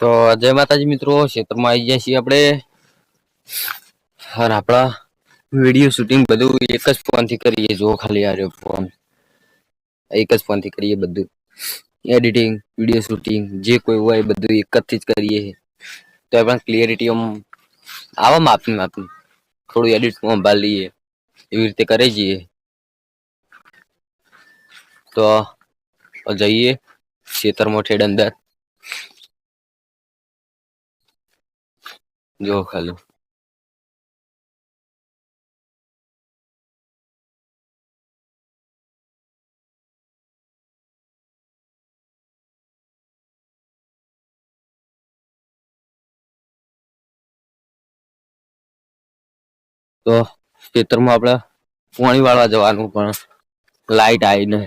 તો જય માતાજી મિત્રો, ક્ષેત્રમાં આવી ગયા છીએ આપણે. અને આપણા વીડિયો શૂટિંગ બધું એક જ ફોનથી કરીએ જો ખાલી આ ફોન. એક જ ફોનથી કરીએ બધું. એડિટિંગ, વીડિયો શૂટિંગ, જે કોઈ હોય બધું એક જ જ કરીએ. તો એ પણ ક્લિયરિટી આમ આવા માપની માપની. થોડું એડિટ સંભાળ લઈએ. એવી રીતે કરી જઈએ. તો જઈએ. ખેતરમાં ઠેડ અંદર. જો ખાલી તો ખેતરમાં આપણે પાણી વાળવા જવાનું પણ લાઈટ આવી ને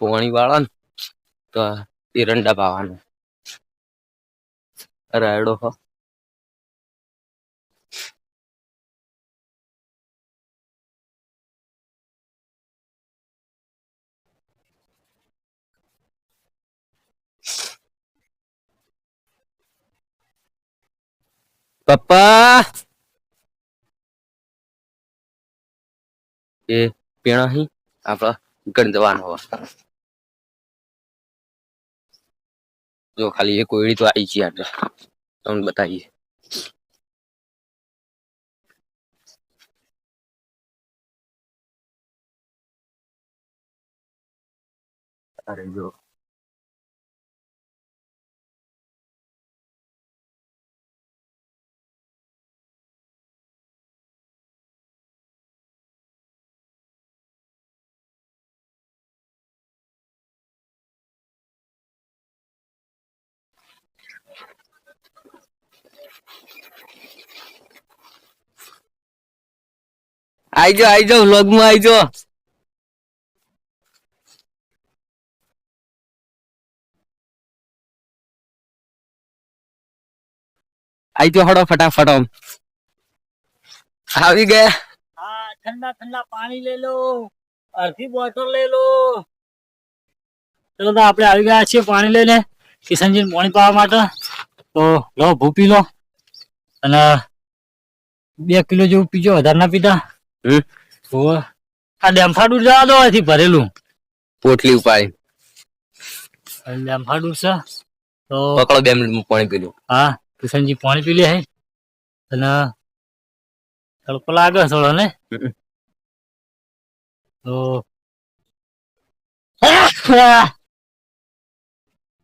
પાણી વાળવા તો એરંડા પાવાનું. રાયડો હો. પપ્પા! એ પીણા હી આપડા ગણ જવાનો જો ખાલી એ કોયડી તો આવી છે આગળ તમને બતાવીએ. અરે જો. આઈ જાઓ આઈ જાઓ વ્લોગમાં આઈ જાઓ હડો ફટાફટ આવી ગયા. હા, ઠંડા ઠંડા પાણી લઈ લો. અડધી બોટલ લઈ લો. ચલો તો આપણે આવી ગયા છીએ પાણી લઈને કિશનજી પાણી પાવા માટે. તો લો, ભૂપી લો. અને બે કિલો જેવું પીજો, વધારે ના પીતા આ ડેમફાડું જવા દો અહીંથી ભરેલું. પોટલી ઉપાડી. ડેમફાડું છે. તો પકડો બે મિનિટ પાણી પીલું હા કિશનજી પાણી પી લે હે. અને તડકો લાગે થોડો ને? તો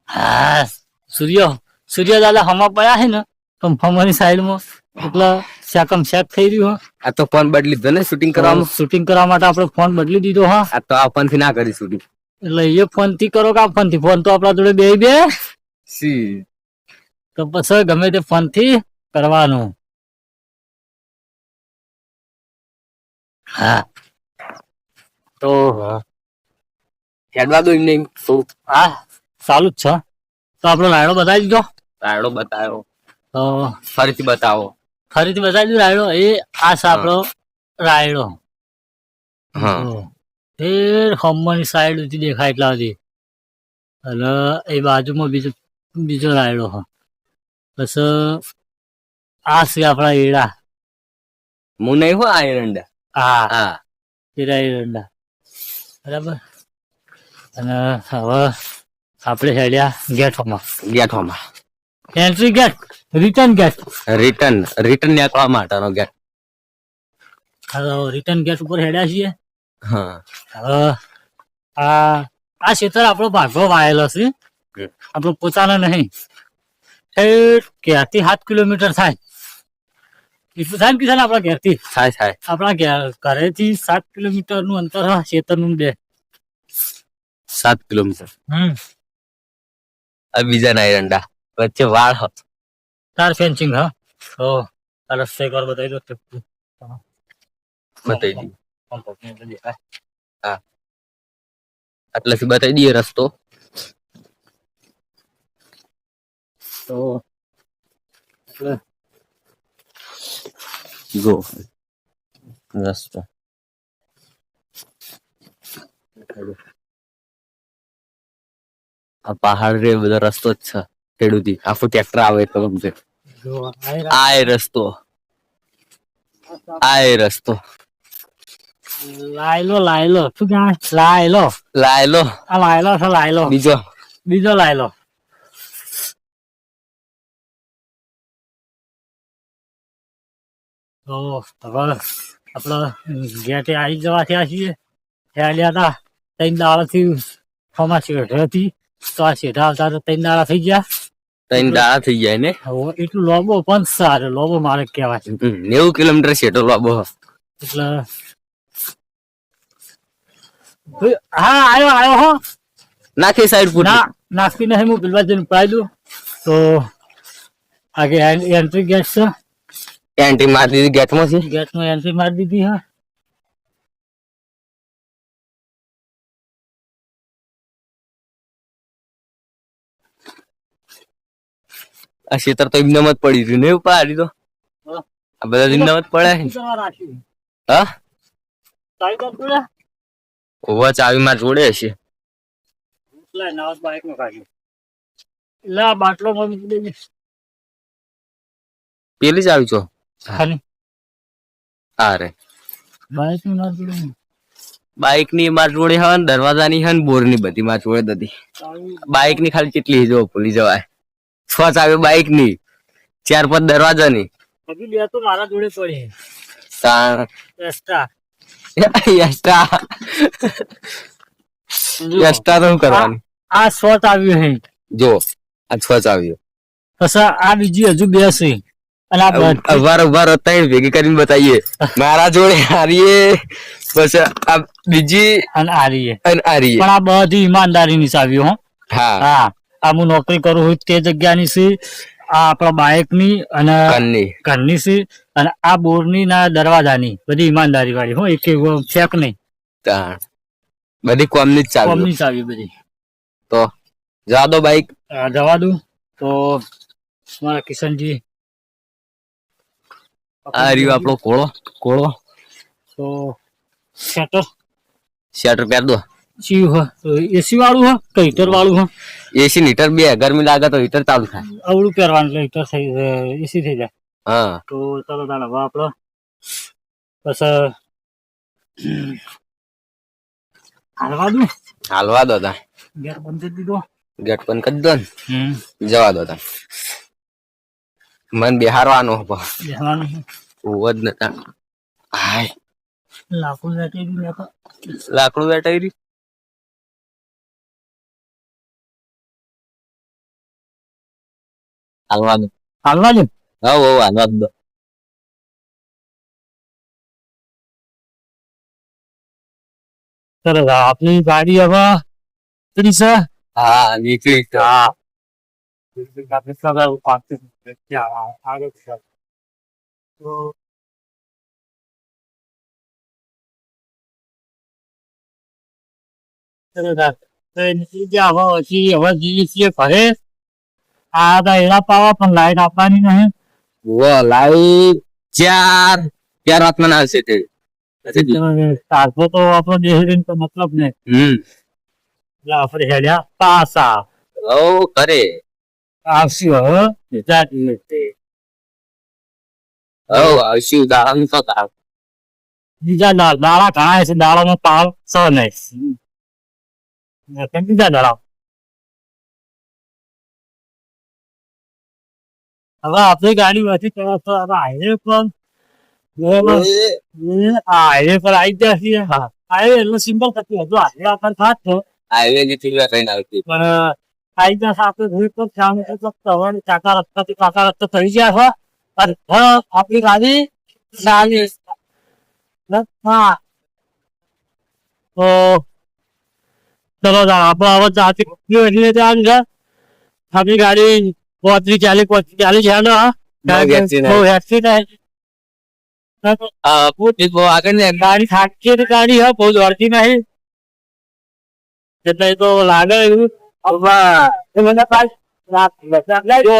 હા. સૂર્ય સૂર્ય દાદા હમા પડ્યા છે ને પંફામાની સાઈડમાં એટલે શાકમ શાક થઈ રહ્યું આ તો ફોન બદલી દીધો ને શૂટિંગ કરવામાં? શૂટિંગ કરવા માટે આપણે ફોન બદલી દીધો હા. આ તો આ ફોનથી ના કરી શૂટિંગ એટલે એ ફોનથી કરો કે આ ફોનથી? ફોન તો આપણા જોડે બે બે. સી તો પછી ગમે તે ફોનથી કરવાનું. હા. તો હેડવા દો એમને હા સારું જ છે. તો આપણો રાયડો બતાવી દીધો. રાયડો બતાવ્યો તો ફરીથી બતાવો. ફરીથી બતાવી દઉં રાયડો એ આ સાપડો આપણો રાયડો. એ ખમ્મરની સાઈડ સુધી દેખાય એટલા સુધી અને એ બાજુમાં બીજો બીજો રાયડો હો. બસ આ છે આપણા એડા. હું નહીં હો આ એરંડા? હા. હા. એરા એરંડા. બરાબર? અને હવે આપણે હેડ્યા gate ગેટવામાં entry gate return gate return return નીકળવા માટેનો ગેટ રિટર્ન ગેટ ઉપર હેડ્યા છીએ. હા. આ આ ક્ષેત્ર આપણો ભાગો વાયેલો છે. આપણો પોતાનો નહીં. ક્યાંથી સાત કિલોમીટર થાય? એટલું થાય ને કિસાન આપણા ઘેરથી? થાય થાય. આપણા ઘરેથી સાત કિલોમીટરનું અંતર હા ક્ષેત્રનું બે. સાત કિલોમીટર. હમ. બીજા ના એરંડા વચ્ચે વાળ હ તાર ફેન્સિંગ હા? તો તાર એક વાર બતાવી દો. બતાવી દઈએ. દેખાય. એટલેથી બતાવી દઈએ રસ્તો. તો જો રસ્તો. આ પહાડ રે બધો રસ્તો જ છે. ખેડૂતી. આખું ટ્રેક્ટર આવે તો ગમશે. આ એ આ રસ્તો. આ એ રસ્તો. લાયલો લાયલો. શું કહેવાય લાયલો. લાયલો. આ લાયલો છે લાયલો. બીજો. બીજો લાયલો. તો હવે આપણે ગેટે આવી જવા થયા છીએ. થયા હતા. ત્રણ દાડાથી ફોમાં શેઠ હતી. તો આ શેઠ આવતા ત્રણ દાડા થઈ ગયા. ત્રણ દાડા થઈ જાય ને? એટલું લોબો પણ સારો લોબો મારે કહેવાય. છે નેવું કિલોમીટર છે એટલો લાંબો. એટલે હા આવ્યો આવ્યો હો. નાખી સાઈડ પૂરી. ના નાખતી નહીં હું પેલા જઈને પાઈ દઉં. તો આગે એન્ટ્રી ગેટ છે. એન્ટ્રી મારી દીધી ગેટમાં છે? ગેટમાં એન્ટ્રી મારી દીધી હા. આ ખેતર તો એમને જ પડી રહ્યું ને પાડી તો આ બધા એમને જ પડે? હા? ઓવા ચાવી માં જોડે દેજે. પેલી ચાવી છો? હા રે. બાઈકનું ના જોડે. બાઇકની માર જોડે હે ને દરવાજાની હે ને બોરની બધી માર જોડે હતી. બાઇકની ખાલી કેટલી જો ભૂલી જવાય. છ ચાવી બાઇકની ચાર પાંચ દરવાજા ની હજી બે તો મારા જોડે પડી એક્સ્ટ્રા. તો શું કરવાની? આ શોર્ટ આવ્યું હે. જો આ છ ચાવીઓ પછી આ બીજી હજુ બે છે. અને આ બધી- અવાર અવાર ત્રણ ભેગી કરીને બતાવીએ મારા જોડે હારીએ પછી આ બીજી અને હારીએ અને હારીએ પણ આ બધી ઈમાનદારી ની ચાવી હો. હા. હા. આ હું નોકરી કરું છું તે જગ્યાની છે આ આપણા બાયકની અને ઘરની. છે અને આ બોરની ના દરવાજાની બધી ઈમાનદારી વાળી હું એક ફેક નહીં? બધી કોમની જ ચાવી કોમની ચાવી બધી. તો જવા દો બાઈક. જવા દઉં. તો મારા કિશનજી. આ રહ્યો આપણો કોળો કોળો. તો શેટર. શેટર પહેર દો. હ? એસી વાળું હ કે હીટર વાળું હ? એસી હીટર બે ગરમી લાગે તો હીટર ચાલુ થાય. અવળું પહેરવાનું એટલે હીટર થઈ એસી થઈ જાય. હા. તો ચાલો તાણ હવે આપણો બસ હાલવા દો. હાલવા દો તા ગેટ બંધ કરી દીધો. ગેટ બંધ કરી દો ને? જવા દો તા મન બિહારવાનો હો છે. જ નતા હાય. લાકડું લાકડું બેઠા રહ્યું? હાલવા દો હાલવા દે હા હો હાલવા દો સરસ આપણી ગાડી હવે કેટલી છે હા નીકળી તો હા આપણે સગા પાંચસો ત્યાં આગળ છે તો સરસ આ. તો એની જે હવે પછી હવે જઈએ છીએ ઘરે આ એના પાવા પણ લાઈટ આપવાની નહીં. વો લાઈટ ચાર ચાર વાતમાં આવશે તે. તારસો તો આપણો દેહ તો મતલબ ને હમ. એટલે આપણે હેડ્યા પાસા. ઓ કરે આવશું હવે બીજા દિવસે ઓ આવશું દાહન તો તાર બીજા દાળ ઘણા છે દાડામાં પાવ સ નહીં બીજા દાડા હવે આપણી ગાડી વધી તો તો હાઈવે પર હાઈવે પર આવી ગયા છીએ. હાઈવે એટલું સિમ્પલ થતી હતું. હાઈવે આપણને થાત છે. હાઈવે ની થી ટ્રેન આવતી. પણ આવી ગયા આપણે ભૂલ પર સામે તો તમારી કાકા રસ્તાથી કાકા રસ્તા થઈ ગયા છે. અને હા, આપણી ગાડી સારી હા. તો ચલો આપણે હવે જાતે એટલે ત્યાં આપણી ગાડી પોત્રીસ ચાલીસ પોત્રીસ ચાલીસ છે ને હા? બહુ ને ગાડી થાકી ગાડી હા બહુ દોડતી નહીં. એટલે તો લાગે એવું. મને જો